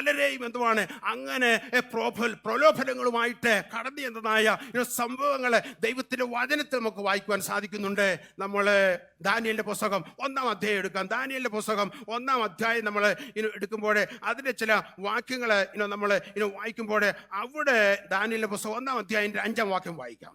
പലരെയും എന്തുവാണ് അങ്ങനെ പ്രലോഭനങ്ങളുമായിട്ട് കടന്നു എന്നതായ ഈ സംഭവങ്ങൾ ദൈവത്തിന്റെ വചനത്തിൽ നമുക്ക് വായിക്കുവാൻ സാധിക്കുന്നുണ്ട്. നമ്മൾ ദാനിയലിന്റെ പുസ്തകം ഒന്നാം അധ്യായം എടുക്കാം. ദാനിയലിന്റെ പുസ്തകം ഒന്നാം അധ്യായം നമ്മൾ ഇനി എടുക്കുമ്പോൾ അതിന്റെ ചില വാക്യങ്ങൾ ഇനി നമ്മൾ ഇനി വായിക്കുമ്പോൾ അവിടെ ദാനിയലിന്റെ പുസ്തകം ഒന്നാം അധ്യായത്തിന്റെ അഞ്ചാം വാക്യം വായിക്കാം.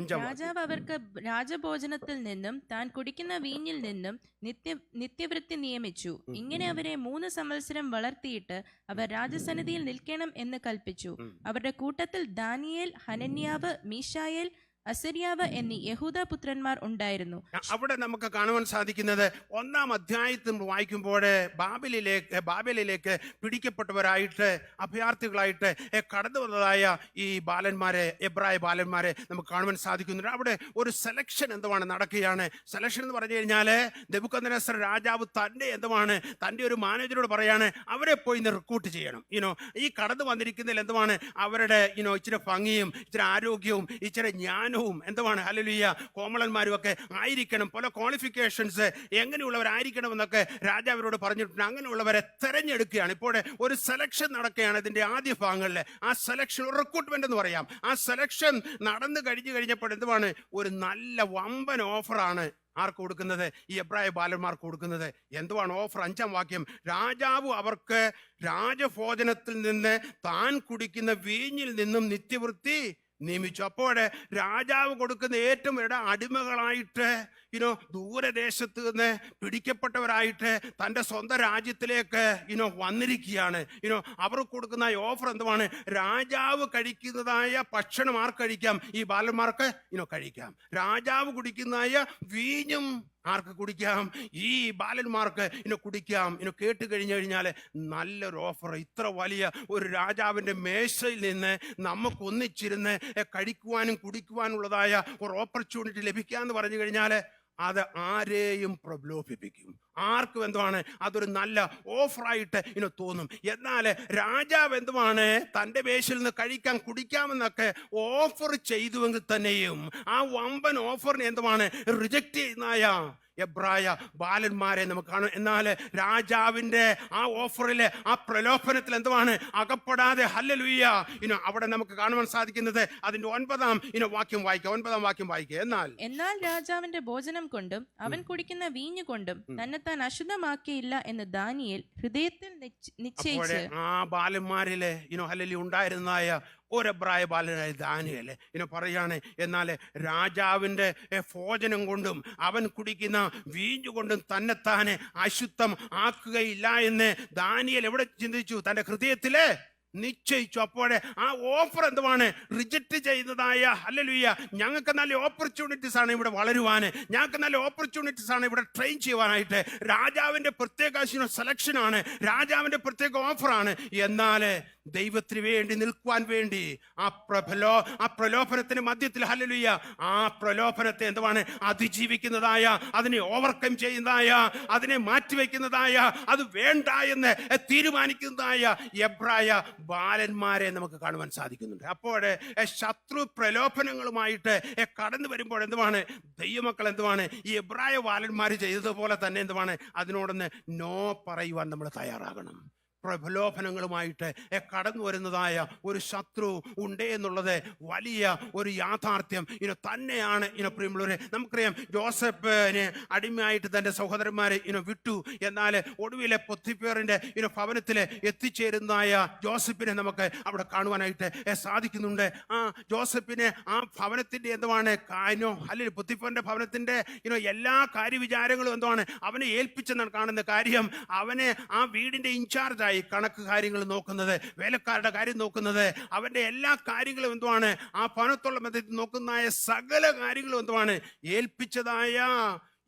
രാജാവ് അവർക്ക് രാജഭോജനത്തിൽ നിന്നും താൻ കുടിക്കുന്ന വീഞ്ഞിൽ നിന്നും നിത്യ നിത്യവൃത്തി നിയമിച്ചു. ഇങ്ങനെ അവരെ മൂന്ന് സമത്സരം വളർത്തിയിട്ട് അവർ രാജസന്നിധിയിൽ നിൽക്കണം എന്ന് കൽപ്പിച്ചു. അവരുടെ കൂട്ടത്തിൽ ദാനിയേൽ ഹനന്യാവ് മീശായേൽ അസര്യാവ് എന്നീ യഹൂദ പുത്രന്മാർ ഉണ്ടായിരുന്നു. അവിടെ നമുക്ക് കാണുവാൻ സാധിക്കുന്നത് ഒന്നാം അധ്യായത്തിൽ വായിക്കുമ്പോൾ ബാബിലിലേക്ക് ബാബലിലേക്ക് പിടിക്കപ്പെട്ടവരായിട്ട് അഭയാർത്ഥികളായിട്ട് കടന്നു വന്നതായ ഈ ബാലന്മാരെ എബ്രായ ബാലന്മാരെ നമുക്ക് കാണുവാൻ സാധിക്കുന്നുണ്ട്. അവിടെ ഒരു സെലക്ഷൻ എന്തുവാണ്? നടക്കുകയാണ്. സെലക്ഷൻ എന്ന് പറഞ്ഞു കഴിഞ്ഞാൽ ദബുക്കന്ദനസർ രാജാവ് തന്റെ എന്തുവാണ്? തന്റെ ഒരു മാനേജരോട് പറയാണ് അവരെ പോയി ഇന്ന് റിക്രൂട്ട് ചെയ്യണം. യുനോ ഈ കടന്നു വന്നിരിക്കുന്നതിൽ എന്തുവാണ്? അവരുടെ യുനോ ഇച്ചിരി ഭംഗിയും ഇച്ചിരി ആരോഗ്യവും ഇച്ചിരി ജ്ഞാനവും എന്തുവാണ്? ഹലലുയ്യ കോമളന്മാരും ഒക്കെ ആയിരിക്കണം. പല ക്വാളിഫിക്കേഷൻസ് എങ്ങനെയുള്ളവരായിരിക്കണം എന്നൊക്കെ രാജാവരോട് പറഞ്ഞിട്ടുണ്ട്. അങ്ങനെയുള്ളവരെ തെരഞ്ഞെടുക്കുകയാണ്. ഇപ്പോൾ ഒരു സെലക്ഷൻ നടക്കുകയാണ് ഇതിന്റെ ആദ്യ ഭാഗങ്ങളിൽ. ആ സെലക്ഷൻ റിക്രൂട്ട്മെന്റ് എന്ന് പറയാം. ആ സെലക്ഷൻ നടന്നു കഴിഞ്ഞു കഴിഞ്ഞപ്പോൾ എന്തുമാണ് ഒരു നല്ല വമ്പൻ ഓഫറാണ് ആർക്ക് കൊടുക്കുന്നത്? ഈ എബ്രായ ബാലന്മാർക്ക് കൊടുക്കുന്നത്. എന്തുവാണ് ഓഫർ അഞ്ചാം വാക്യം. രാജാവ് അവർക്ക് രാജഭോജനത്തിൽ നിന്ന് താൻ കുടിക്കുന്ന വീഞ്ഞിൽ നിന്നും നിത്യവൃത്തി നിയമിച്ചു. അപ്പോൾ രാജാവ് കൊടുക്കുന്ന ഏറ്റവും ഇട അടിമകളായിട്ട് ഇനോ ദൂരദേശത്ത് നിന്ന് പിടിക്കപ്പെട്ടവരായിട്ട് തന്റെ സ്വന്തം രാജ്യത്തിലേക്ക് ഇനോ വന്നിരിക്കുകയാണ്. ഇനോ അവർ കൊടുക്കുന്ന ഓഫർ എന്തുമാണ് രാജാവ് കഴിക്കുന്നതായ ഭക്ഷണം ആർക്ക് കഴിക്കാം? ഈ ബാലന്മാർക്ക് ഇനോ കഴിക്കാം. രാജാവ് കുടിക്കുന്നതായ വീഞ്ഞും ആർക്ക് കുടിക്കാം? ഈ ബാലന്മാർക്ക് ഇനി കുടിക്കാം. ഇനി കേട്ട് കഴിഞ്ഞു കഴിഞ്ഞാൽ നല്ലൊരു ഓഫർ ഇത്ര വലിയ ഒരു രാജാവിന്റെ മേശയിൽ നിന്ന് നമുക്ക് ഒന്നിച്ചിരുന്ന് കഴിക്കുവാനും കുടിക്കുവാനുള്ളതായ ഒരു ഓപ്പർച്യൂണിറ്റി ലഭിക്കുക എന്ന് പറഞ്ഞു കഴിഞ്ഞാൽ അത് ആരെയും പ്രലോഭിപ്പിക്കും. ആർക്കും എന്തുവാണ്? അതൊരു നല്ല ഓഫറായിട്ട് ഇനി തോന്നും. എന്നാൽ രാജാവ് എന്തുവാണ്? തന്റെ മേശയിൽ നിന്ന് കഴിക്കാൻ കുടിക്കാമെന്നൊക്കെ ഓഫർ ചെയ്തുവെങ്കിൽ തന്നെയും ആ വമ്പൻ ഓഫറിനെ എന്തുവാണ്? റിജക്റ്റ് ചെയ്യുന്നതായ എബ്രായ ബാലന്മാരെ നമുക്ക് കാണും. എന്നാൽ രാജാവിന്റെ ആ ഓഫറിൽ ആ പ്രലോഭനത്തിൽ എന്തുവാണ്? അകപ്പെടാതെ ഹല്ലലുയ്യ. ഇനി അവിടെ നമുക്ക് കാണുവാൻ സാധിക്കുന്നത് അതിന്റെ ഒൻപതാം ഇനി വാക്യം വായിക്കുക ഒൻപതാം വാക്യം വായിക്കുക എന്നാൽ എന്നാൽ രാജാവിന്റെ ഭോജനം കൊണ്ടും അവൻ കുടിക്കുന്ന വീഞ്ഞു കൊണ്ടും തന്നെത്താൻ അശുദ്ധമാക്കിയില്ല എന്ന് ദാനിയേൽ ഹൃദയത്തിൽ നിശ്ച- നിശ്ചയിച്ച്. ആ ബാലന്മാരിലെ ഇനോ ഹല്ലലി ഉണ്ടായിരുന്നായ ഒരബ്രായ ബാലനായ ദാനിയല്ലേ ഇനോ പറയാണ് എന്നാൽ രാജാവിന്റെ ഭോജനം കൊണ്ടും അവൻ കുടിക്കുന്ന വീഞ്ഞു കൊണ്ടും തന്നെത്താനെ അശുദ്ധം ആക്കുകയില്ല എന്ന് ദാനിയൽ എവിടെ ചിന്തിച്ചു? തന്റെ ഹൃദയത്തിലെ? നിശ്ചയിച്ചു. അപ്പോഴേ ആ ഓഫർ എന്തുവാണ്? റിജക്റ്റ് ചെയ്തതായ അല്ലലുയ്യ ഞങ്ങൾക്ക് നല്ല ഓപ്പർച്യൂണിറ്റീസ് ആണ് ഇവിടെ വളരുവാൻ. ഞങ്ങൾക്ക് നല്ല ഓപ്പർച്യൂണിറ്റീസ് ആണ് ഇവിടെ ട്രെയിൻ ചെയ്യുവാനായിട്ട്. രാജാവിന്റെ പ്രത്യേക സെലക്ഷൻ ആണ്. രാജാവിന്റെ പ്രത്യേക ഓഫറാണ് എന്നാൽ ദൈവത്തിന് വേണ്ടി നിൽക്കുവാൻ വേണ്ടി ആ പ്രഭലോ ആ പ്രലോഭനത്തിന് മധ്യത്തിൽ ഹല്ലലുയ്യ ആ പ്രലോഭനത്തെ എന്തുവാണ്? അതിജീവിക്കുന്നതായ അതിനെ ഓവർകം ചെയ്യുന്നതായ അതിനെ മാറ്റിവെക്കുന്നതായ അത് വേണ്ട എന്ന് തീരുമാനിക്കുന്നതായ എബ്രായ ബാലന്മാരെ നമുക്ക് കാണുവാൻ സാധിക്കുന്നുണ്ട്. അപ്പോൾ ശത്രു പ്രലോഭനങ്ങളുമായിട്ട് കടന്നു വരുമ്പോൾ എന്തുമാണ് ദൈവമക്കൾ എന്തുമാണ് ഈ എബ്രായ ബാലന്മാർ ചെയ്തതുപോലെ തന്നെ എന്തുമാണ് അതിനോടൊന്ന് നോ പറയുവാൻ നമ്മൾ തയ്യാറാകണം. പ്രലോഭനങ്ങളുമായിട്ട് കടന്നു വരുന്നതായ ഒരു ശത്രു ഉണ്ട് എന്നുള്ളത് വലിയ ഒരു യാഥാർത്ഥ്യം. ഇനി തന്നെയാണ് ഇനി പ്രിയമുള്ളവരെ നമുക്കറിയാം ജോസഫിന് അടിമയായിട്ട് തന്റെ സഹോദരന്മാരെ ഇനി വിട്ടു. എന്നാൽ ഒടുവിലെ പൊത്തിപ്പേറിന്റെ ഇനി ഭവനത്തിൽ എത്തിച്ചേരുന്നതായ ജോസഫിനെ നമുക്ക് അവിടെ കാണുവാനായിട്ട് സാധിക്കുന്നുണ്ട്. ആ ജോസഫിനെ ആ ഭവനത്തിന്റെ എന്തുവാണ്? കാനോ അല്ലെങ്കിൽ പൊത്തിപ്പേറിന്റെ ഭവനത്തിന്റെ ഇനോ എല്ലാ കാര്യവിചാരങ്ങളും എന്തുവാണ്? അവനെ ഏൽപ്പിച്ചെന്നാണ് കാണുന്ന കാര്യം. അവനെ ആ വീടിന്റെ ഇൻചാർജായി കണക്ക് കാര്യങ്ങൾ നോക്കുന്നത് വേലക്കാരുടെ കാര്യം നോക്കുന്നത് അവന്റെ എല്ലാ കാര്യങ്ങളും എന്തുവാണ്? ആ പണത്തുള്ള ബന്ധത്തിൽ നോക്കുന്നതായ സകല കാര്യങ്ങളും എന്തുവാണ്? ഏൽപ്പിച്ചതായ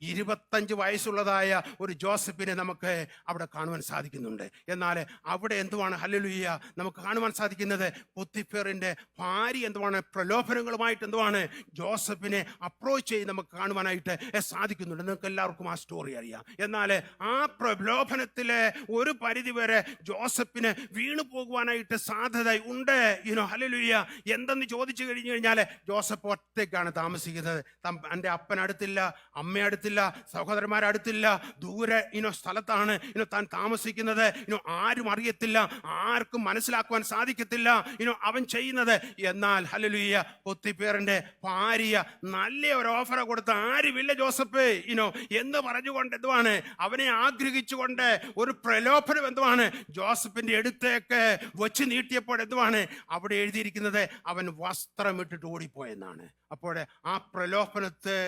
ഇരുപത്തഞ്ച് വയസ്സുള്ളതായ ഒരു ജോസഫിനെ നമുക്ക് അവിടെ കാണുവാൻ സാധിക്കുന്നുണ്ട്. എന്നാൽ അവിടെ എന്തുവാണ്? ഹല്ലേലൂയ. നമുക്ക് കാണുവാൻ സാധിക്കുന്നത് പൊത്തിഫേറിന്റെ ഭാര്യ എന്തുവാണ്? പ്രലോഭനങ്ങളുമായിട്ട് എന്തുവാണ്? ജോസഫിനെ അപ്രോച്ച് ചെയ്ത് നമുക്ക് കാണുവാനായിട്ട് സാധിക്കുന്നുണ്ട്. നിങ്ങൾക്ക് എല്ലാവർക്കും ആ സ്റ്റോറി അറിയാം. എന്നാൽ ആ പ്രലോഭനത്തിലെ ഒരു പരിധി വരെ ജോസഫിന് വീണു പോകുവാനായിട്ട് സാധ്യത ഉണ്ട്. ഇനോ ഹല്ലേലൂയ എന്തെന്ന് ചോദിച്ചു കഴിഞ്ഞു കഴിഞ്ഞാൽ ജോസഫ് ഒറ്റയ്ക്കാണ് താമസിക്കുന്നത്. തന്റെ അപ്പനടുത്തില്ല അപ്പൻ അടുത്തില്ല സഹോദരന്മാർ അടുത്തില്ല ദൂരെ ഇനോ സ്ഥലത്താണ് ഇനോ താൻ താമസിക്കുന്നത് ഇനോ ആരും അറിയത്തില്ല ആർക്കും മനസ്സിലാക്കുവാൻ സാധിക്കത്തില്ല ഇനോ അവൻ ചെയ്യുന്നത്. എന്നാൽ ഹലലുയ്യ പൊത്തിപ്പേറിന്റെ ഭാര്യ നല്ല ഒരു ഓഫർ കൊടുത്ത. ആരുമില്ല ജോസഫ് ഇനോ എന്ന് പറഞ്ഞുകൊണ്ട് എന്തുവാണ്? അവനെ ആഗ്രഹിച്ചുകൊണ്ട് ഒരു പ്രലോഭനം എന്തുവാണ്? ജോസഫിന്റെ എടുത്തേക്ക് വച്ച് നീട്ടിയപ്പോൾ എന്തുവാണ്? അവിടെ എഴുതിയിരിക്കുന്നത് അവൻ വസ്ത്രമിട്ടിട്ട് ഓടിപ്പോയെന്നാണ്. അപ്പോൾ ആ പ്രലോഭനത്തെ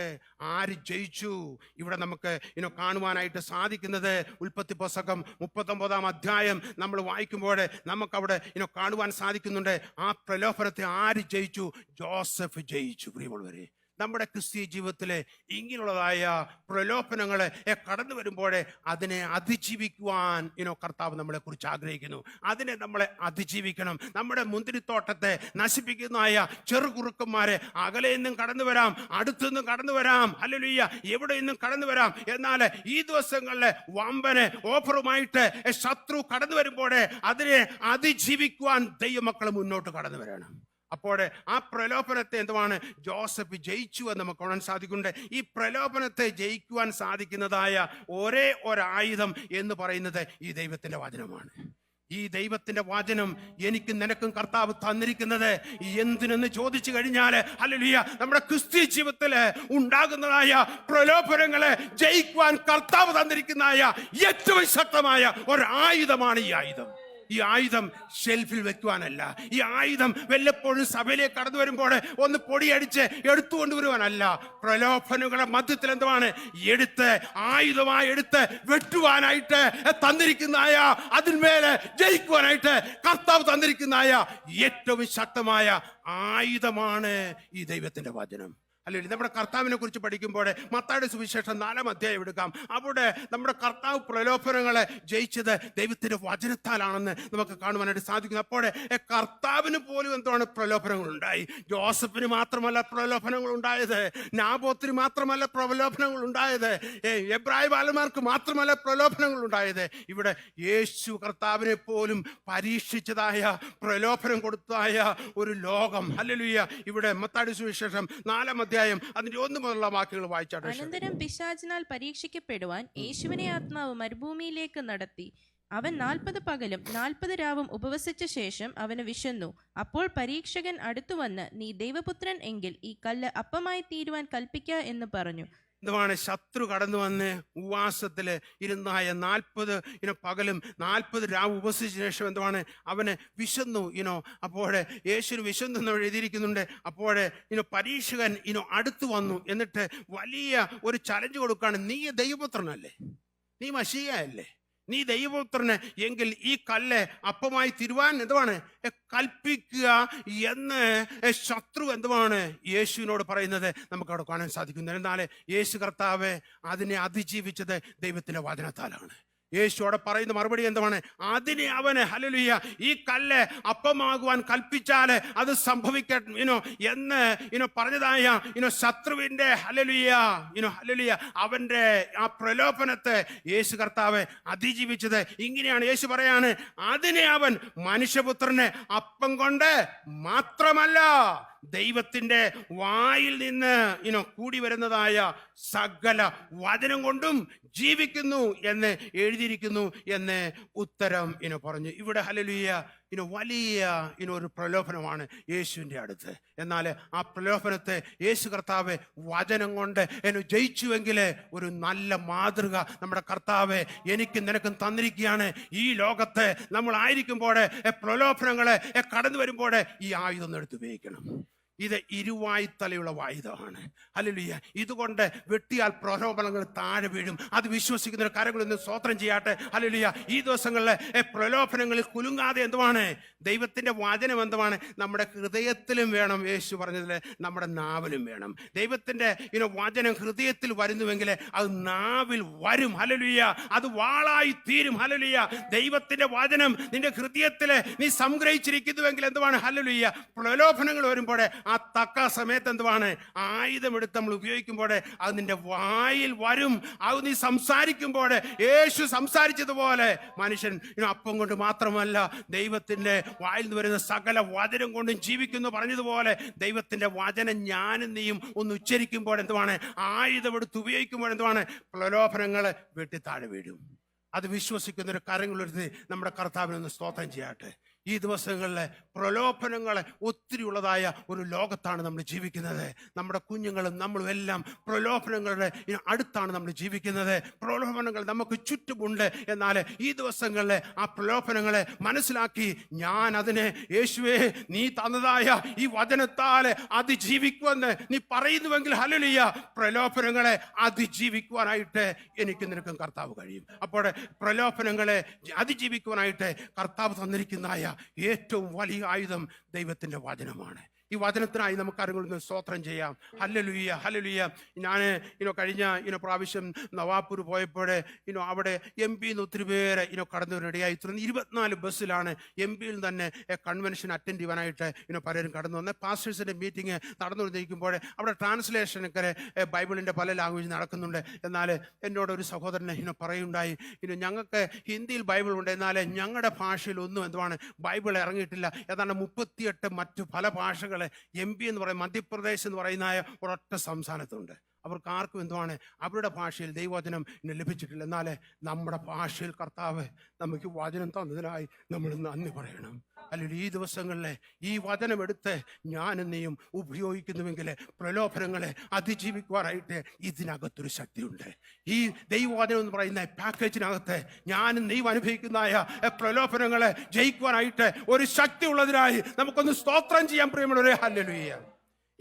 ആര് ജയിച്ചു? ഇവിടെ നമുക്ക് ഇനോ കാണുവാനായിട്ട് സാധിക്കുന്നത് ഉൽപ്പത്തി പുസ്തകം മുപ്പത്തൊമ്പതാം അധ്യായം നമ്മൾ വായിക്കുമ്പോൾ നമുക്കവിടെ ഇനോ കാണുവാൻ സാധിക്കുന്നുണ്ട് ആ പ്രലോഭനത്തെ ആര് ജയിച്ചു? ജോസഫ് ജയിച്ചു പ്രിയമുള്ളവരെ. നമ്മുടെ ക്രിസ്തീയ ജീവിതത്തിലെ ഇങ്ങനെയുള്ളതായ പ്രലോഭനങ്ങളെ കടന്നു വരുമ്പോഴേ അതിനെ അതിജീവിക്കുവാൻ ഇനോ കർത്താവ് നമ്മളെ കുറിച്ച് ആഗ്രഹിക്കുന്നു. അതിനെ നമ്മളെ അതിജീവിക്കണം. നമ്മുടെ മുന്തിരിത്തോട്ടത്തെ നശിപ്പിക്കുന്നതായ ചെറുകുറുക്കന്മാരെ അകലെ നിന്നും കടന്നു വരാം അടുത്തുനിന്നും കടന്നു വരാം. അല്ലലുയ്യ എവിടെ നിന്നും കടന്നു വരാം? എന്നാൽ ഈ ദിവസങ്ങളിലെ വമ്പന് ഓഫറുമായിട്ട് ശത്രു കടന്നു വരുമ്പോഴേ അതിനെ അതിജീവിക്കുവാൻ ദൈവമക്കൾ മുന്നോട്ട് കടന്നു വരണം. അപ്പോൾ ആ പ്രലോഭനത്തെ എന്തുവാണ്? ജോസഫ് ജയിച്ചു എന്ന് നമുക്ക് കാണാൻ സാധിക്കുന്നുണ്ട്. ഈ പ്രലോഭനത്തെ ജയിക്കുവാൻ സാധിക്കുന്നതായ ഒരേ ഒരായുധം എന്ന് പറയുന്നത് ഈ ദൈവത്തിന്റെ വചനമാണ്. ഈ ദൈവത്തിന്റെ വചനം എനിക്ക് നിനക്കും കർത്താവ് തന്നിരിക്കുന്നത് എന്തിനെന്ന് ചോദിച്ചു കഴിഞ്ഞാൽ അല്ലലിയ നമ്മുടെ ക്രിസ്ത്യ ജീവിതത്തിൽ ഉണ്ടാകുന്നതായ പ്രലോഭനങ്ങളെ ജയിക്കുവാൻ കർത്താവ് തന്നിരിക്കുന്നതായ ഏറ്റവും ശക്തമായ ഒരായുധമാണ് ഈ ആയുധം. ഈ ആയുധം ഷെൽഫിൽ വെക്കുവാനല്ല. ഈ ആയുധം വല്ലപ്പോഴും സഭയിലേക്ക് കടന്നു വരുമ്പോൾ ഒന്ന് പൊടിയടിച്ച് എടുത്തുകൊണ്ട് വരുവാനല്ല പ്രലോഭനങ്ങളുടെ മധ്യത്തിൽ എന്തുവാണ്? എടുത്ത് ആയുധമായി എടുത്ത് വെട്ടുവാനായിട്ട് തന്നിരിക്കുന്നതായ അതിന്മേലെ ജയിക്കുവാനായിട്ട് കർത്താവ് തന്നിരിക്കുന്നതായ ഏറ്റവും ശക്തമായ ആയുധമാണ് ഈ ദൈവത്തിന്റെ വചനം. അല്ലെങ്കിൽ നമ്മുടെ കർത്താവിനെ കുറിച്ച് പഠിക്കുമ്പോൾ മത്തായുടെ സുവിശേഷം നാലാം അധ്യായം എടുക്കാം. അവിടെ നമ്മുടെ കർത്താവ് പ്രലോഭനങ്ങളെ ജയിച്ചത് ദൈവത്തിന്റെ വചനത്താലാണെന്ന് നമുക്ക് കാണുവാനായിട്ട് സാധിക്കുന്നു. അപ്പോൾ കർത്താവിന് പോലും എന്താണ് പ്രലോഭനങ്ങൾ ഉണ്ടായി? ജോസഫിന് മാത്രമല്ല പ്രലോഭനങ്ങൾ ഉണ്ടായത്. നാബോത്തിന് മാത്രമല്ല പ്രലോഭനങ്ങൾ ഉണ്ടായത്. എബ്രാഹിം ബാലന്മാർക്ക് മാത്രമല്ല പ്രലോഭനങ്ങൾ ഉണ്ടായത്. ഇവിടെ യേശു കർത്താവിനെ പോലും പരീക്ഷിച്ചതായ പ്രലോഭനം കൊടുത്തതായ ഒരു ലോകം. അല്ലലുയ്യ ഇവിടെ മത്താടി സുവിശേഷം നാലാം അധ്യായം അതിന്റെ ഒന്ന് മുതലുള്ള വാക്കുകൾ വായിച്ചാട്ടെ അനന്തരം പിശാചിനാൽ പരീക്ഷിക്കപ്പെടുവാൻ യേശുവിനെ ആത്മാവ് മരുഭൂമിയിലേക്ക് നടത്തി. അവൻ നാൽപ്പത് പകലും നാൽപ്പത് രാവും ഉപവസിച്ച ശേഷം അവന് വിശന്നു. അപ്പോൾ പരീക്ഷകൻ അടുത്തുവന്ന് നീ ദൈവപുത്രൻ എങ്കിൽ ഈ കല്ല് അപ്പമായി തീരുവാൻ കൽപ്പിക്ക എന്ന് പറഞ്ഞു. എന്തുവാണ്? ശത്രു കടന്നു വന്ന് ഉപവാസത്തിൽ ഇരുന്നായ നാൽപ്പത് ഇനോ പകലും നാൽപ്പത് രാവ് ഉപസിച്ച ശേഷം എന്തുവാണ്? അവന് വിശന്നു ഇനോ അപ്പോഴെ യേശുവിന് വിശന്നു എന്ന് എഴുതിയിരിക്കുന്നുണ്ട്. അപ്പോഴെ ഇനോ പരീക്ഷകൻ ഇനോ അടുത്തു വന്നു. എന്നിട്ട് വലിയ ഒരു ചലഞ്ച് കൊടുക്കുകയാണ്. നീ ദൈവപുത്രനല്ലേ? നീ മഷിയല്ലേ നീ ദൈവപുത്രന് എങ്കിൽ ഈ കല്ല് അപ്പമായി തിരുവാൻ എന്തുവാണ്? കൽപ്പിക്കുക എന്ന്. ശത്രു എന്തുവാണ്? യേശുവിനോട് പറയുന്നത് നമുക്ക് അവിടെ കാണാൻ സാധിക്കുന്നു. എന്നാൽ യേശു കർത്താവ് അതിനെ അതിജീവിച്ചത് ദൈവത്തിന്റെ വചനത്താലാണ്. യേശു അവിടെ പറയുന്ന മറുപടി എന്താണ് അതിനെ അവന് ഹലലുയ്യ ഈ കല്ല് അപ്പമാകുവാൻ കൽപ്പിച്ചാൽ അത് സംഭവിക്ക ഇനോ എന്ന് ഇനോ പറഞ്ഞതായ ഇനോ ശത്രുവിന്റെ ഹലലുയ്യ ഇനോ ഹലലുയ്യ അവന്റെ ആ പ്രലോഭനത്തെ യേശു കർത്താവ് അതിജീവിച്ചത്. ഇങ്ങനെയാണ് യേശു പറയാണ് അതിനെ അവൻ മനുഷ്യപുത്രനെ അപ്പം കൊണ്ട് മാത്രമല്ല ദൈവത്തിന്റെ വായിൽ നിന്ന് ഇനോ കൂടി വരുന്നതായ സകല വചനം കൊണ്ടും ജീവിക്കുന്നു എന്ന് എഴുതിയിരിക്കുന്നു എന്ന് ഉത്തരം ഇനോ പറഞ്ഞു. ഇവിടെ ഹലലുയ്യ ഇനോ വലിയ ഇനൊരു പ്രലോഭനമാണ് യേശുവിന്റെ അടുത്ത്. എന്നാൽ ആ പ്രലോഭനത്തെ യേശു കർത്താവ് വചനം കൊണ്ട് എന്നെ ജയിച്ചുവെങ്കിൽ ഒരു നല്ല മാതൃക നമ്മുടെ കർത്താവ് എനിക്കും നിനക്കും തന്നിരിക്കുകയാണ്. ഈ ലോകത്തെ നമ്മൾ ആയിരിക്കുമ്പോൾ പ്രലോഭനങ്ങളെ കടന്നു വരുമ്പോൾ ഈ ആയുധം എടുത്ത് ഉപയോഗിക്കണം. ഇത് ഇരുവായ്ത്തലയുള്ള വായുധമാണ് അല്ലുയ്യ ഇതുകൊണ്ട് വെട്ടിയാൽ പ്രലോഭനങ്ങൾ താഴെ വീഴും. അത് വിശ്വസിക്കുന്ന കരങ്ങളിൽ നിന്ന് സ്വോത്രം ചെയ്യാട്ടെ. അല്ലുയ്യ ഈ ദിവസങ്ങളിലെ പ്രലോഭനങ്ങളിൽ കുലുങ്ങാതെ എന്തുമാണ് ദൈവത്തിന്റെ വചനം എന്തുമാണ് നമ്മുടെ ഹൃദയത്തിലും വേണം യേശു പറഞ്ഞതിൽ നമ്മുടെ നാവിലും വേണം. ദൈവത്തിന്റെ ഇനോ വചനം ഹൃദയത്തിൽ വരുന്നുവെങ്കിൽ അത് നാവിൽ വരും. ഹലലുയ്യ അത് വാളായി തീരും. ഹലലുയ്യ ദൈവത്തിന്റെ വചനം നിന്റെ ഹൃദയത്തിൽ നീ സംഗ്രഹിച്ചിരിക്കുന്നുവെങ്കിൽ എന്തുമാണ് ഹലലുയ്യ പ്രലോഭനങ്ങൾ വരുമ്പോൾ ആ തക്ക സമയത്ത് എന്തുവാണ്? ആയുധമെടുത്ത് നമ്മൾ ഉപയോഗിക്കുമ്പോൾ അത് നിന്റെ വായിൽ വരും. അത് നീ സംസാരിക്കുമ്പോൾ യേശു സംസാരിച്ചതുപോലെ മനുഷ്യൻ അപ്പം കൊണ്ട് മാത്രമല്ല ദൈവത്തിന്റെ വായിൽ നിന്ന് വരുന്ന സകല വചനം കൊണ്ടും ജീവിക്കുന്നു പറഞ്ഞതുപോലെ ദൈവത്തിന്റെ വചനം ഞാനും നീയും ഒന്ന് ഉച്ചരിക്കുമ്പോൾ എന്തുവാണ്? ആയുധമെടുത്ത് ഉപയോഗിക്കുമ്പോൾ എന്തുവാണ്? പ്രലോഭനങ്ങൾ വെട്ടി താഴെ വീഴും. അത് വിശ്വസിക്കുന്ന ഒരു കരങ്ങളെടുത്ത് നമ്മുടെ കർത്താവിനൊന്ന് സ്തോത്രം ചെയ്യട്ടെ. ഈ ദിവസങ്ങളിലെ പ്രലോഭനങ്ങളെ ഒത്തിരി ഉള്ളതായ ഒരു ലോകത്താണ് നമ്മൾ ജീവിക്കുന്നത്. നമ്മുടെ കുഞ്ഞുങ്ങളും നമ്മളും എല്ലാം പ്രലോഭനങ്ങളുടെ അടുത്താണ് നമ്മൾ ജീവിക്കുന്നത്. പ്രലോഭനങ്ങൾ നമുക്ക് ചുറ്റുമുണ്ട്. എന്നാൽ ഈ ദിവസങ്ങളിലെ ആ പ്രലോഭനങ്ങളെ മനസ്സിലാക്കി ഞാൻ അതിനെ യേശുവേ നീ തന്നതായ ഈ വചനത്താൽ അതിജീവിക്കുമെന്ന് നീ പറയുന്നുവെങ്കിൽ ഹലലിയ പ്രലോഭനങ്ങളെ അതിജീവിക്കുവാനായിട്ട് എനിക്ക് നിനക്കും കർത്താവ് കഴിയും. അപ്പോൾ പ്രലോഭനങ്ങളെ അതിജീവിക്കുവാനായിട്ട് കർത്താവ് തന്നിരിക്കുന്നതായ ഏറ്റവും വലിയ ആയുധം ദൈവത്തിന്റെ വചനമാണ്. ഈ വചനത്തിനായി നമുക്ക് ആരെങ്കിലും സ്തോത്രം ചെയ്യാം. ഹല്ലലുയ്യ ഹല്ലലുയ്യ ഞാൻ ഇനോ കഴിഞ്ഞ ഇനോ പ്രാവശ്യം നവാപൂർ പോയപ്പോൾ ഇനോ അവിടെ എം പിന്ന് ഒത്തിരി പേരെ ഇനോ കടന്നവരിടയായി. തുടർന്ന് ഇരുപത്തിനാല് ബസ്സിലാണ് എം പിയിൽ തന്നെ കൺവെൻഷൻ അറ്റൻഡ് ചെയ്യാനായിട്ട് ഇനോ പലരും കടന്നു വന്നത്. പാസ്റ്റേഴ്സിന്റെ മീറ്റിംഗ് നടന്നുകൊണ്ടിരിക്കുമ്പോൾ അവിടെ ട്രാൻസ്ലേഷനൊക്കെ ബൈബിളിന്റെ പല ലാംഗ്വേജ് നടക്കുന്നുണ്ട്. എന്നാൽ എന്നോട് ഒരു സഹോദരനെ ഇനോ പറയുണ്ടായി ഇനോ ഞങ്ങൾക്ക് ഹിന്ദിയിൽ ബൈബിൾ ഉണ്ട് എന്നാൽ ഞങ്ങളുടെ ഭാഷയിൽ ഒന്നും എന്തുവാണ്? ബൈബിൾ ഇറങ്ങിയിട്ടില്ല. ഏതാണ്ട് മുപ്പത്തിയെട്ട് മറ്റു പല ഭാഷകൾ എം പി എന്ന് പറയുന്ന മധ്യപ്രദേശ് എന്ന് പറയുന്ന ഒരൊറ്റ സംസ്ഥാനത്തുണ്ട്. അവർക്ക് ആർക്കും എന്തുവാണ്? അവരുടെ ഭാഷയിൽ ദൈവവചനം ലഭിച്ചിട്ടില്ല. എന്നാൽ നമ്മുടെ ഭാഷയിൽ കർത്താവ് നമുക്ക് വചനം തന്നതിനായി നമ്മൾ നന്ദി പറയണം. അല്ലെങ്കിൽ ഈ ദിവസങ്ങളിലെ ഈ വചനമെടുത്ത് ഞാൻ നീയും ഉപയോഗിക്കുന്നുവെങ്കിൽ പ്രലോഭനങ്ങളെ അതിജീവിക്കുവാനായിട്ട് ഇതിനകത്തൊരു ശക്തിയുണ്ട്. ഈ ദൈവവചനം എന്ന് പറയുന്ന പാക്കേജിനകത്ത് ഞാനും നീയും അനുഭവിക്കുന്നതായ പ്രലോഭനങ്ങളെ ജയിക്കുവാനായിട്ട് ഒരു ശക്തി ഉള്ളതിനായി നമുക്കൊന്ന് സ്തോത്രം ചെയ്യാൻ പ്രിയമുള്ളവരെ. ഹല്ലേലൂയ.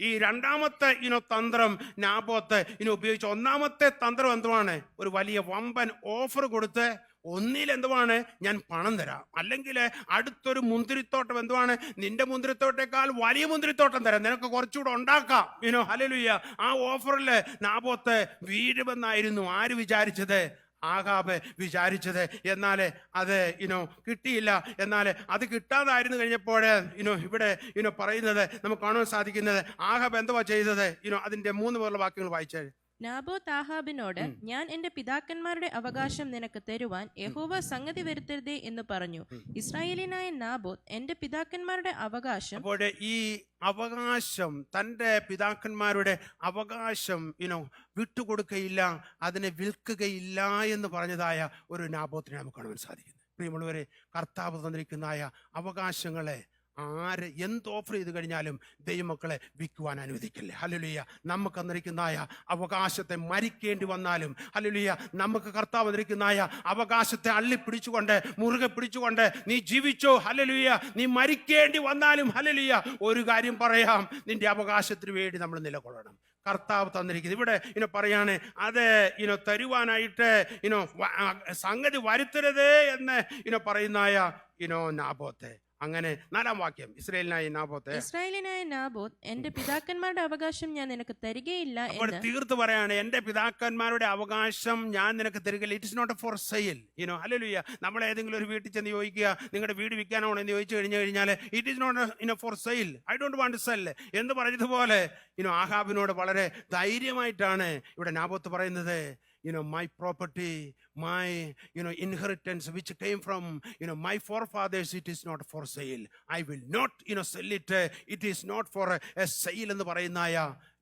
ഈ രണ്ടാമത്തെ ഇനോ തന്ത്രം നാബോത്ത് ഇനി ഉപയോഗിച്ച ഒന്നാമത്തെ തന്ത്രം എന്തുവാണ്? ഒരു വലിയ വമ്പൻ ഓഫർ കൊടുത്ത് ഒന്നിൽ എന്തുവാണ് ഞാൻ പണം തരാം. അല്ലെങ്കിൽ അടുത്തൊരു മുന്തിരിത്തോട്ടം എന്തുവാണ്? നിന്റെ മുന്തിരിത്തോട്ടേക്കാൾ വലിയ മുന്തിരിത്തോട്ടം തരാം. നിനക്ക് കുറച്ചുകൂടെ ഉണ്ടാക്കാം. ഇനോ ഹലലുയ്യ ആ ഓഫറിൽ നാബോത്ത് വീഴുമെന്നായിരുന്നു ആര് വിചാരിച്ചത്? ആകാബ് വിചാരിച്ചത്. എന്നാൽ അത് ഇനോ കിട്ടിയില്ല. എന്നാൽ അത് കിട്ടാതായിരുന്നു കഴിഞ്ഞപ്പോൾ ഇനോ ഇവിടെ ഇനോ പറയുന്നത് നമുക്ക് കാണാൻ സാധിക്കുന്നത് ആകാബ് എന്തുവാ ചെയ്തത്? ഇനോ അതിന്റെ മൂന്ന് പേരുള്ള വാക്യങ്ങൾ വായിച്ചേ. നാബോത്ത് താഹാബിനോട് ഞാൻ എന്റെ പിതാക്കന്മാരുടെ അവകാശം നിനക്ക് തരുവാൻ യഹോവ സംഗതി വരുത്തരുതേ എന്ന് പറഞ്ഞു. ഇസ്രായേലിനായ നാബോത്ത് എന്റെ പിതാക്കന്മാരുടെ അവകാശം അപ്പോൾ ഈ അവകാശം തന്റെ പിതാക്കന്മാരുടെ അവകാശം ഇനോ വിട്ടുകൊടുക്കയില്ല അതിനെ വിൽക്കുകയില്ല എന്ന് പറഞ്ഞതായ ഒരു നാബോത്തിനെ നമുക്ക് കാണുവാൻ സാധിക്കുന്നു. പ്രിയമുള്ളവരെ കർത്താവ് തന്നിരിക്കുന്നതായ അവകാശങ്ങളെ ആര് എന്ത് ഓഫർ ചെയ്ത് കഴിഞ്ഞാലും ദൈവമക്കളെ വിൽക്കുവാൻ അനുവദിക്കില്ല. ഹലുലിയ നമുക്ക് അന്നിരിക്കുന്നതായ അവകാശത്തെ മരിക്കേണ്ടി വന്നാലും ഹലുലിയ നമുക്ക് കർത്താവ് അന്നിരിക്കുന്നതായ അവകാശത്തെ അള്ളിപ്പിടിച്ചുകൊണ്ട് മുറുകെ പിടിച്ചുകൊണ്ട് നീ ജീവിച്ചോ ഹലലുയ്യ നീ മരിക്കേണ്ടി വന്നാലും ഹലലുയ്യ ഒരു കാര്യം പറയാം നിന്റെ അവകാശത്തിന് വേണ്ടി നമ്മൾ നിലകൊള്ളണം. കർത്താവ് തന്നിരിക്കുന്നത്. ഇവിടെ ഇനോ പറയാണ് അത് ഇനോ തരുവാനായിട്ട് ഇനോ സംഗതി വരുത്തരുത് എന്ന് ഇനോ പറയുന്നതായ ഇനോ നാബോത്തെ. അങ്ങനെ നാലാം വാക്യം ഇസ്രായേലിനായ നാബോത്ത് ഇസ്രായേലിനായ നാബോത്ത് എന്റെ പിതാക്കന്മാരുടെ അവകാശം ഞാൻ നിനക്ക് തരികയില്ല അപ്പോൾ തീർത്ത് പറയാണ് എന്റെ പിതാക്കന്മാരുടെ അവകാശം ഞാൻ നിനക്ക് തരികയില്ല. It is not for sale you know അല്ലല്ലോ നമ്മൾ ഏതെങ്കിലും ഒരു വീട്ടിൽ ചെന്ന് ചോദിക്കുക നിങ്ങളുടെ വീട് വിൽക്കാനാണോ? എന്ന് ചോദിച്ചു കഴിഞ്ഞു കഴിഞ്ഞാൽ it is not you know for sale I don't want sell എന്ന് പറഞ്ഞതുപോലെ ഇനോ ആഹാബിനോട് വളരെ ധൈര്യമായിട്ടാണ് ഇവിടെ നാബോത്ത് പറയുന്നത് you know my property my you know inheritance which came from you know my forefathers it is not for sale. I will not you know sell it. It is not for a, sale എന്ന് പറയുന്നായ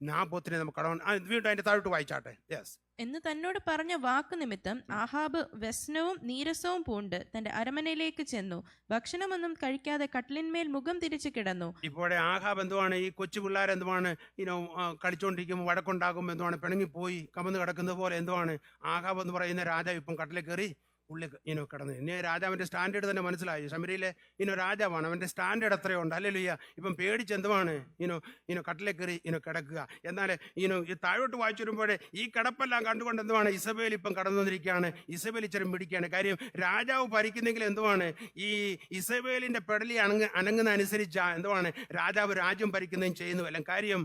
നാബോത്തിനെ നമുക്ക് കടവൻ വീണ്ടും അതിന്റെ താഴോട്ട് വായിച്ചാട്ടെ. Yes എന്ന് തന്നോട് പറഞ്ഞ വാക്ക് നിമിത്തം ആഹാബ് വ്യസനവും നീരസവും പൂണ്ട് തന്റെ അരമനയിലേക്ക് ചെന്നു. ഭക്ഷണമൊന്നും കഴിക്കാതെ കട്ടിലിന്മേൽ മുഖം തിരിച്ചു കിടന്നു. ഇപ്പോഴെ ആഹാബ് എന്തുവാണ്? ഈ കൊച്ചു പിള്ളേർ എന്തുവാണ്? ഇനോ കളിച്ചോണ്ടിരിക്കുമ്പോൾ വടക്കുണ്ടാകും എന്തുവാണ്? പിണങ്ങിപ്പോയി കമന്ന് കിടക്കുന്നത് പോലെ എന്തുവാണ്? ആഹാബ് എന്ന് പറയുന്ന രാജാവ് ഇപ്പം കട്ടിലേക്ക് കയറി ഉള്ളിൽ ഇനോ കിടന്നു. ഇനി രാജാവിന്റെ സ്റ്റാൻഡേർഡ് തന്നെ മനസ്സിലായി. ശബരിയിലെ ഇനോ രാജാവാണ്. അവന്റെ സ്റ്റാൻഡേർഡ് എത്രയുണ്ട്? അല്ലല്ലോ ഇപ്പം പേടിച്ച് എന്തുമാണ് ഇനോ ഇനോ കട്ടിലെ കയറി ഇനോ കിടക്കുക. എന്നാൽ ഇനോ ഈ താഴോട്ട് വായിച്ചു വരുമ്പോഴേ ഈ കിടപ്പെല്ലാം കണ്ടുകൊണ്ട് എന്തുവാണ്? ഇസബേൽ ഇപ്പം കടന്നു വന്നിരിക്കുകയാണ്. ഇസബേൽ ഇച്ചിരി പിടിക്കുകയാണ് കാര്യം രാജാവ് ഭരിക്കുന്നെങ്കിൽ എന്തുവാണ്? ഈ ഇസബേലിന്റെ പെടലി അണങ്ങ അനങ്ങുന്ന അനുസരിച്ചാ എന്തുവാണ്? രാജാവ് രാജ്യം ഭരിക്കുന്നതും ചെയ്യുന്നുവല്ല കാര്യം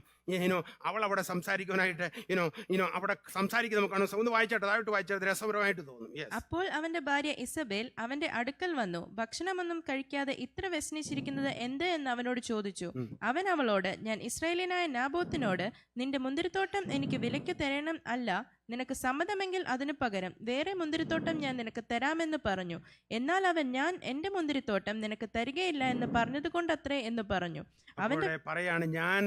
ഇനോ അവൾ അവിടെ സംസാരിക്കുവാനായിട്ട് ഇനോ ഇനോ അവിടെ സംസാരിക്കുന്ന നമുക്ക് ഒന്ന് വായിച്ചോട്ടെ? താഴോട്ട് വായിച്ചത് രസപരമായിട്ട് തോന്നും. അപ്പോൾ അപ്പോൾ അവന്റെ ഭാര്യ ഇസബേൽ അവന്റെ അടുക്കൽ വന്നു. ഭക്ഷണമൊന്നും കഴിക്കാതെ ഇത്ര വ്യസനിച്ചിരിക്കുന്നത് എന്ത് എന്ന് അവനോട് ചോദിച്ചു. അവൻ അവളോട് ഞാൻ ഇസ്രായേലിനായ നാബോത്തിനോട് നിന്റെ മുന്തിരിത്തോട്ടം എനിക്ക് വിലയ്ക്ക് തരണം അല്ല നിനക്ക് സമ്മതമെങ്കിൽ അതിനു പകരം വേറെ മുന്തിരിത്തോട്ടം ഞാൻ നിനക്ക് തരാമെന്ന് പറഞ്ഞു. എന്നാൽ അവൻ ഞാൻ എന്റെ മുന്തിരിത്തോട്ടം നിനക്ക് തരികയില്ല എന്ന് പറഞ്ഞതുകൊണ്ടത്രേ എന്ന് പറഞ്ഞു. അവന്റെ പറയാണ് ഞാൻ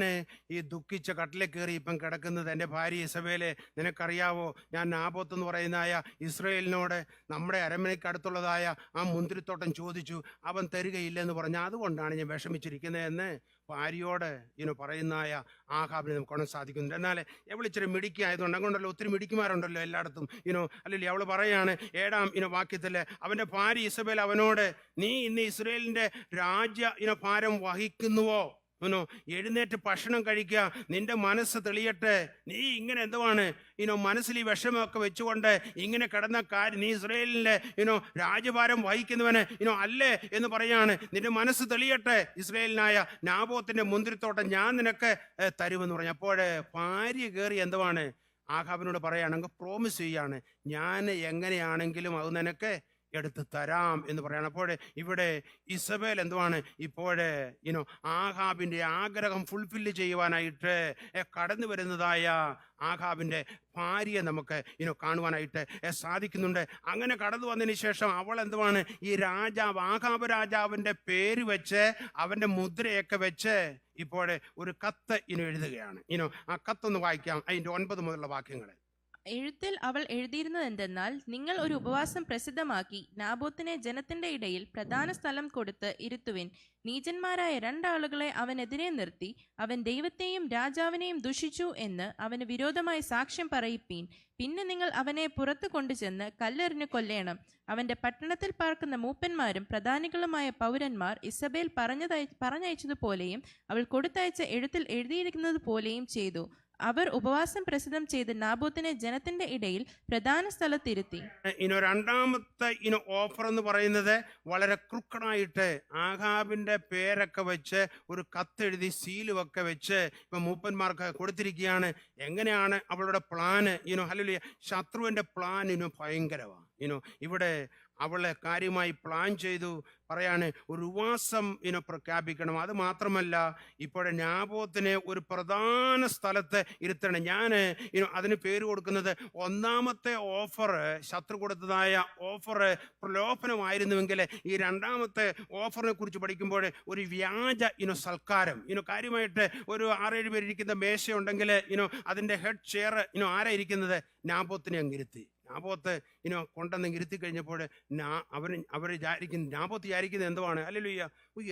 ഈ ദുഃഖിച്ച കട്ടിലെ കയറി ഇപ്പം കിടക്കുന്നത് എന്റെ ഭാര്യ ഇസബേലെ നിനക്കറിയാവോ? ഞാൻ നാബോത്ത് എന്ന് പറയുന്നതായ ഇസ്രയേലിനോട് നമ്മുടെ അരമനയ്ക്ക് അടുത്തുള്ളതായ ആ മുന്തിരിത്തോട്ടം ചോദിച്ചു. അവൻ തരികയില്ലെന്ന് പറഞ്ഞു. അതുകൊണ്ടാണ് ഞാൻ വിഷമിച്ചിരിക്കുന്നതെന്ന് ഭാര്യയോട് ഇങ്ങനെ പറയുന്നതായ ആഹാബിനെ നമുക്ക് കാണാൻ സാധിക്കുന്നുണ്ട്. എന്നാൽ എവൾ ഇച്ചിരി മിടുക്കി ആയതുകൊണ്ട് അങ്ങോട്ടല്ലോ ഒത്തിരി മിടുക്കിമാരുണ്ടല്ലോ എല്ലായിടത്തും. ഇനോ അല്ലെങ്കിൽ അവൾ പറയാണ് ഏഴാം ഇനോ വാക്യത്തിൽ അവന്റെ ഭാര്യ ഇസബേൽ അവനോട് നീ ഇന്ന് ഇസ്രയേലിന്റെ രാജ്യ ഇനോ ഭാരം വഹിക്കുന്നുവോ? ഇനോ എഴുന്നേറ്റ് ഭക്ഷണം കഴിക്കുക. നിന്റെ മനസ്സ് തെളിയട്ടെ. നീ ഇങ്ങനെ എന്തുവാണ്? ഇനോ മനസ്സിൽ ഈ വിഷമമൊക്കെ വെച്ചുകൊണ്ട് ഇങ്ങനെ കിടന്ന കാര്യം നീ ഇസ്രയേലിന്റെ ഇനോ രാജഭാരം വഹിക്കുന്നവന് ഇനോ അല്ലേ എന്ന് പറയാണ്. നിന്റെ മനസ്സ് തെളിയട്ടെ ഇസ്രയേലിനായ നാബോത്തിന്റെ മുന്തിരിത്തോട്ടം ഞാൻ നിനക്ക് തരുമെന്ന് പറഞ്ഞു. അപ്പോൾ ഭാര്യ കയറി എന്തുവാണ്? ആഹാബിനോട് പറയുകയാണെങ്കിൽ പ്രോമിസ് ചെയ്യാണ്. ഞാൻ എങ്ങനെയാണെങ്കിലും അത് നിനക്ക് എടുത്ത് തരാം എന്ന് പറയാണ്. അപ്പോൾ ഇവിടെ ഇസബേൽ എന്തുവാണ്? ഇപ്പോഴേ ഇനോ ആഹാബിന്റെ ആഗ്രഹം ഫുൾഫില്ല് ചെയ്യുവാനായിട്ട് കടന്നു വരുന്നതായ ആഹാബിന്റെ ഭാര്യയെ നമുക്ക് ഇനോ കാണുവാനായിട്ട് സാധിക്കുന്നുണ്ട്. അങ്ങനെ കടന്നു വന്നതിന് ശേഷം അവൾ എന്തുവാണ്? ഈ രാജാവ് ആഹാബ് രാജാവിന്റെ പേര് വെച്ച് അവന്റെ മുദ്രയൊക്കെ വെച്ച് ഇപ്പോഴേ ഒരു കത്ത് ഇനി എഴുതുകയാണ്. ഇനോ ആ കത്തൊന്ന് വായിക്കാം. അതിന്റെ ഒൻപത് മുതലുള്ള വാക്യങ്ങൾ. എഴുത്തിൽ അവൾ എഴുതിയിരുന്നത് എന്തെന്നാൽ നിങ്ങൾ ഒരു ഉപവാസം പ്രസിദ്ധമാക്കി നാബോത്തിനെ ജനത്തിന്റെ ഇടയിൽ പ്രധാന സ്ഥലം കൊടുത്ത് ഇരുത്തുവിൻ. നീചന്മാരായ രണ്ടാളുകളെ അവനെതിരെ നിർത്തി അവൻ ദൈവത്തെയും രാജാവിനെയും ദുഷിച്ചു എന്ന് അവന് വിരോധമായി സാക്ഷ്യം പറയിപ്പീൻ. പിന്നെ നിങ്ങൾ അവനെ പുറത്തു കൊണ്ടുചെന്ന് കല്ലെറിഞ്ഞു കൊല്ലേണം. അവന്റെ പട്ടണത്തിൽ പാർക്കുന്ന മൂപ്പന്മാരും പ്രധാനികളുമായ പൗരന്മാർ ഇസബേൽ പറഞ്ഞതയ പറഞ്ഞയച്ചതുപോലെയും അവൾ കൊടുത്തയച്ച എഴുത്തിൽ എഴുതിയിരിക്കുന്നത് പോലെയും ചെയ്തു. അവർ ഉപവാസം പ്രസിദ്ധം ചെയ്ത് നാബോത്തിനെ ജനത്തിന്റെ ഇടയിൽ പ്രധാന സ്ഥലത്തിരുത്തി. ഇനി രണ്ടാമത്തെ ഇനി ഓഫർ എന്ന് പറയുന്നത് വളരെ ക്രുക്കണായിട്ട് ആഹാബിന്റെ പേരൊക്കെ വെച്ച് ഒരു കത്തെഴുതി സീലും ഒക്കെ വെച്ച് ഇപ്പൊ മൂപ്പന്മാർക്ക് കൊടുത്തിരിക്കുകയാണ്. എങ്ങനെയാണ് അവളുടെ പ്ലാന് ഇനോ അല്ലെങ്കിൽ ശത്രുവിന്റെ പ്ലാൻ ഇനോ ഭയങ്കരമാണ്. ഇനോ ഇവിടെ അവളെ കാര്യമായി പ്ലാൻ ചെയ്തു. പറയാണ് ഒരു ഉപവാസം ഇനെ പ്രഖ്യാപിക്കണം. അത് മാത്രമല്ല ഇപ്പോഴെ ഞാബോത്തിനെ ഒരു പ്രധാന സ്ഥലത്ത് ഇരുത്തണം. ഞാൻ അതിന് പേര് കൊടുക്കുന്നത് ഒന്നാമത്തെ ഓഫർ ശത്രു കൊടുത്തതായ ഓഫർ പ്രലോഭനമായിരുന്നുവെങ്കിൽ ഈ രണ്ടാമത്തെ ഓഫറിനെ കുറിച്ച് പഠിക്കുമ്പോൾ ഒരു വ്യാജ ഇനോ സൽക്കാരം. ഇനോ കാര്യമായിട്ട് ഒരു ആറേഴ് പേരിരിക്കുന്ന മേശയുണ്ടെങ്കിൽ ഇനോ അതിന്റെ ഹെഡ് ചെയർ ഇനോ ആരാ ഇരിക്കുന്നത്? അങ്ങിരുത്തി അങ്ങ് നാബോത്ത് ഇനോ കൊണ്ടുവന്ന് ഇരുത്തി കഴിഞ്ഞപ്പോൾ നാ അവർ അവർ വിചാരിക്കും നാബോത്ത് വിചാരിക്കുന്നത് എന്തുവാണ്? അല്ലല്ലോ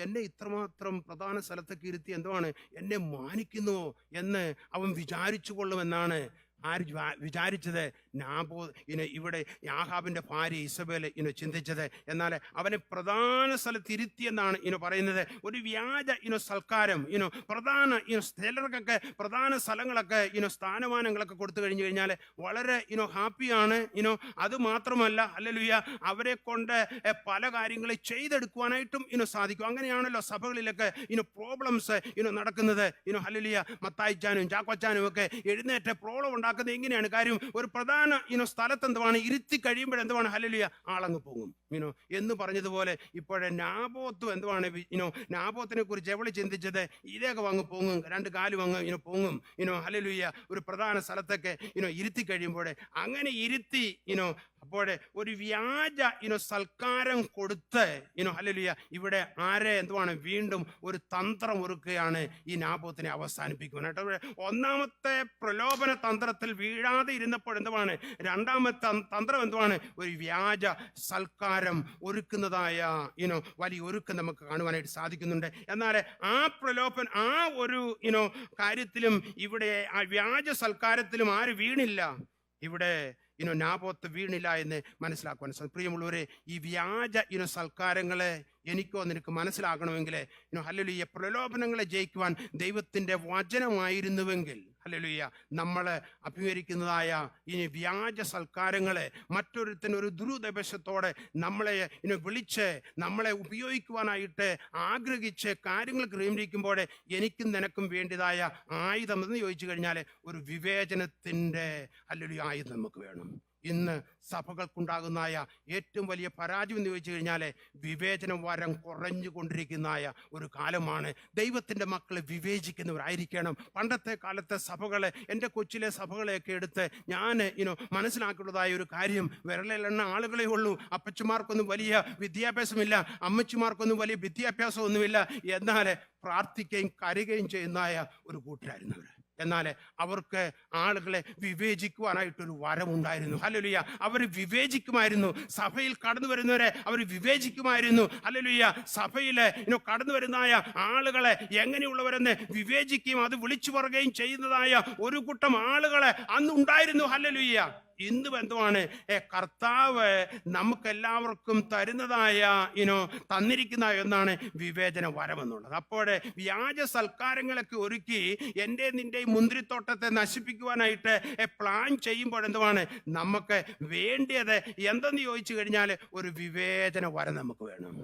എന്നെ ഇത്രമാത്രം പ്രധാന സ്ഥലത്തേക്ക് ഇരുത്തി എന്തുവാണ്? എന്നെ മാനിക്കുന്നു എന്ന് അവൻ വിചാരിച്ചു കൊള്ളുമെന്നാണ് ആര് വിചാ- വിചാരിച്ചത് നാബോ ഇന ഇവിടെ യാഹാബിന്റെ ഭാര്യ ഇസബേൽ ഇന ചിന്തിച്ചത്? എന്നാൽ അവനെ പ്രധാന സ്ഥലത്ത് ഇരുത്തിയെന്നാണ് ഇന പറയുന്നത്. ഒരു വ്യാജ ഇനു സൽക്കാരം ഇനു പ്രധാന ഇനു ചിലർക്കൊക്കെ പ്രധാന സ്ഥലങ്ങളൊക്കെ ഇനു സ്ഥാനമാനങ്ങളൊക്കെ കൊടുത്തു കഴിഞ്ഞു കഴിഞ്ഞാൽ വളരെ ഇനോ ഹാപ്പിയാണ്. ഇനോ അത് മാത്രമല്ല അല്ലലുയ്യ അവരെ കൊണ്ട് പല കാര്യങ്ങൾ ചെയ്തെടുക്കുവാനായിട്ടും ഇനോ സാധിക്കും. അങ്ങനെയാണല്ലോ സഭകളിലൊക്കെ ഇനോ പ്രോബ്ലംസ് ഇനോ നടക്കുന്നത്. ഇനോ ഹല്ലേലൂയ മത്തായിച്ചാനും ചാക്കോച്ചാനും ഒക്കെ എഴുന്നേറ്റ പ്രോബ്ലം ഉണ്ടാക്കുന്നത് എങ്ങനെയാണ്? കാര്യം ഒരു പ്രധാന ഇനോ സ്ഥലത്ത് എന്തുവാണ് ഇരുത്തി കഴിയുമ്പോൾ എന്തുവാണ്? ഹലലിയ ആളങ്ങ് പോകും. ഇനോ എന്ന് പറഞ്ഞതുപോലെ ഇപ്പോഴെ നാബോത്തും എന്തുവാണ്? ഇനോ നാബോത്തിനെ കുറിച്ച് എവിടെ ചിന്തിച്ചത്? ഇതേക്ക് വങ്ങ് പൊങ്ങും. രണ്ട് കാലും അങ്ങ് ഇനോ പൊങ്ങും. ഇനോ ഹലലുയ്യ ഒരു പ്രധാന സ്ഥലത്തൊക്കെ ഇനോ ഇരുത്തി കഴിയുമ്പോൾ അങ്ങനെ ഇരുത്തി ഇനോ അപ്പോഴെ ഒരു വ്യാജ ഇനോ സൽക്കാരം കൊടുത്ത് ഇനോ ഹല്ലേലൂയ ഇവിടെ ആരെ എന്തുവാണ്? വീണ്ടും ഒരു തന്ത്രം ഒരുക്കുകയാണ് ഈ നാബോത്തിനെ അവസാനിപ്പിക്കുവാനായിട്ട് ഒന്നാമത്തെ പ്രലോഭന തന്ത്രത്തിൽ വീഴാതെ ഇരുന്നപ്പോൾ എന്തുവാണ്? രണ്ടാമത്തെ തന്ത്രം എന്തുവാണ്? ഒരു വ്യാജ സൽക്കാരം ഒരുക്കുന്നതായ ഇനോ വലിയ ഒരുക്കം നമുക്ക് കാണുവാനായിട്ട് സാധിക്കുന്നുണ്ട്. എന്നാൽ ആ പ്രലോഭൻ ആ ഒരു ഇനോ കാര്യത്തിലും ഇവിടെ ആ വ്യാജ സൽക്കാരത്തിലും ആര് വീണില്ല? ഇവിടെ ഇനോ നാപോത്ത് വീണില്ല എന്ന് മനസ്സിലാക്കുവാൻ സാധിക്കും. പ്രിയമുള്ളവരെ ഈ വ്യാജ ഇനോ സൽക്കാരങ്ങളെ എനിക്കോ നിനക്ക് മനസ്സിലാകണമെങ്കിൽ ഇനോ ഈ പ്രലോഭനങ്ങളെ ജയിക്കുവാൻ ദൈവത്തിന്റെ വചനമായിരുന്നുവെങ്കിൽ ഹല്ലേലൂയ. നമ്മളെ അഭിമുഖീകരിക്കുന്നതായ ഇനി വ്യാജ സൽക്കാരങ്ങളെ മറ്റൊരുത്തൻ ഒരു ദുരുദ്ദേശത്തോടെ നമ്മളെ ഇനി വിളിച്ച് നമ്മളെ ഉപയോഗിക്കുവാനായിട്ട് ആഗ്രഹിച്ച് കാര്യങ്ങൾ ക്രമീകരിക്കുമ്പോൾ എനിക്കും നിനക്കും വേണ്ടിയതായ ആയുധം എന്ന് ചോദിച്ചു കഴിഞ്ഞാൽ ഒരു വിവേചനത്തിന്റെ അല്ലെങ്കിൽ ആയുധം നമുക്ക് വേണം. ഇന്ന് സഭകൾക്കുണ്ടാകുന്നതായ ഏറ്റവും വലിയ പരാജയം എന്ന് ചോദിച്ചു കഴിഞ്ഞാൽ വിവേചനം വരം കുറഞ്ഞുകൊണ്ടിരിക്കുന്നതായ ഒരു കാലമാണ്. ദൈവത്തിന്റെ മക്കളെ വിവേചിക്കുന്നവരായിരിക്കണം. പണ്ടത്തെ കാലത്തെ സഭകളെ എന്റെ കൊച്ചിലെ സഭകളെയൊക്കെ എടുത്ത് ഞാൻ ഇനോ മനസ്സിലാക്കിയുള്ളതായ ഒരു കാര്യം വിരലിലെണ്ണ ആളുകളെ ഉള്ളൂ. അപ്പച്ചമാർക്കൊന്നും വലിയ വിദ്യാഭ്യാസമില്ല അമ്മച്ചിമാർക്കൊന്നും വലിയ വിദ്യാഭ്യാസമൊന്നുമില്ല. എന്നാൽ പ്രാർത്ഥിക്കുകയും കരുകയും ചെയ്യുന്നതായ ഒരു കൂട്ടരായിരുന്നു അവർ എന്നാൽ അവർക്ക് ആളുകളെ വിവേചിക്കുവാനായിട്ടൊരു വരമുണ്ടായിരുന്നു. ഹലലുയ്യ അവർ വിവേചിക്കുമായിരുന്നു. സഭയിൽ കടന്നു വരുന്നവരെ അവർ വിവേചിക്കുമായിരുന്നു. ഹലലുയ്യ സഭയിൽ ഇനോ കടന്നു വരുന്നതായ ആളുകളെ എങ്ങനെയുള്ളവരെന്ന് വിവേചിക്കുകയും അത് വിളിച്ചു പറയുകയും ചെയ്യുന്നതായ ഒരു കൂട്ടം ആളുകളെ അന്ന് ഉണ്ടായിരുന്നു ഹല്ലേലൂയ. ഇന്ന് ബന്ധമാണ്. കർത്താവ് നമുക്കെല്ലാവർക്കും തരുന്നതായ ഇനോ തന്നിരിക്കുന്ന എന്നാണ് വിവേചന വരമെന്നുള്ളത്. അപ്പോൾ വ്യാജ സൽക്കാരങ്ങളൊക്കെ ഒരുക്കി എന്റെ നിന്റെ മുന്തിരിത്തോട്ടത്തെ നശിപ്പിക്കുവാനായിട്ട് പ്ലാൻ ചെയ്യുമ്പോൾ എന്തുവാണ്? നമുക്ക് വേണ്ടിയത് എന്തെന്ന് ചോദിച്ചു കഴിഞ്ഞാൽ ഒരു വിവേചന വരം നമുക്ക് വേണം.